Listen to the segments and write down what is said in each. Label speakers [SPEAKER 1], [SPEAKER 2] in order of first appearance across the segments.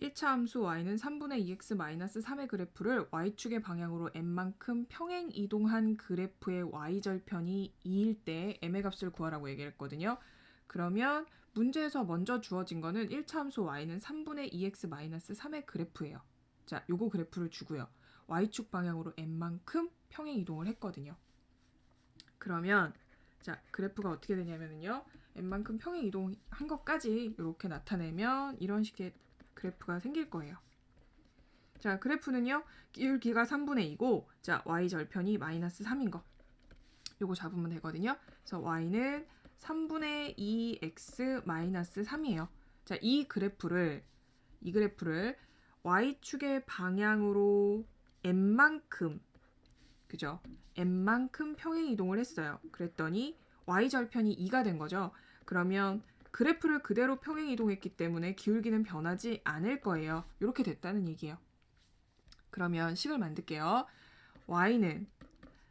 [SPEAKER 1] 1차 함수 y는 3분의 2x 마이너스 3의 그래프를 y축의 방향으로 n만큼 평행 이동한 그래프의 y절편이 2일 때 m의 값을 구하라고 얘기를 했거든요. 그러면 문제에서 먼저 주어진 거는 1차 함수 y는 3분의 2x 마이너스 3의 그래프예요. 자, 요거 그래프를 주고요. y축 방향으로 n만큼 평행 이동을 했거든요. 그러면 자, 그래프가 어떻게 되냐면요. n만큼 평행 이동한 것까지 이렇게 나타내면 이런 식의 그래프가 생길 거예요. 자, 그래프는요. 기울 기가 3분의 2고 자, y 절편이 마이너스 3인 거. 요거 잡으면 되거든요. 그래서 y는 3분의 2x 마이너스 3이에요. 자, 이 그래프를 이 그래프를 y축의 방향으로 n만큼 그죠? n만큼 평행 이동을 했어요. 그랬더니 y절편이 2가 된 거죠. 그러면 그래프를 그대로 평행 이동했기 때문에 기울기는 변하지 않을 거예요. 이렇게 됐다는 얘기예요. 그러면 식을 만들게요. y는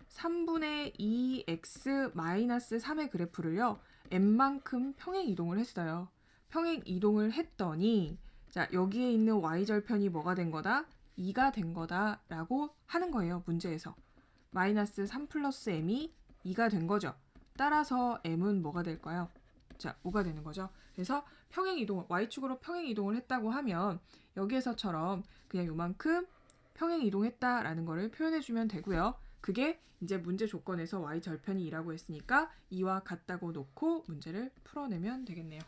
[SPEAKER 1] 3분의 2x 마이너스 3의 그래프를요. n만큼 평행 이동을 했어요. 평행 이동을 했더니 자 여기에 있는 y절편이 뭐가 된 거다? 2가 된 거다 라고 하는 거예요. 문제에서. 마이너스 3 플러스 m이 2가 된 거죠. 따라서 m은 뭐가 될까요? 자, 5가 되는 거죠. 그래서 평행 이동, y축으로 평행 이동을 했다고 하면 여기에서처럼 그냥 요만큼 평행 이동했다라는 거를 표현해 주면 되고요. 그게 이제 문제 조건에서 y 절편이 2라고 했으니까 2와 같다고 놓고 문제를 풀어내면 되겠네요.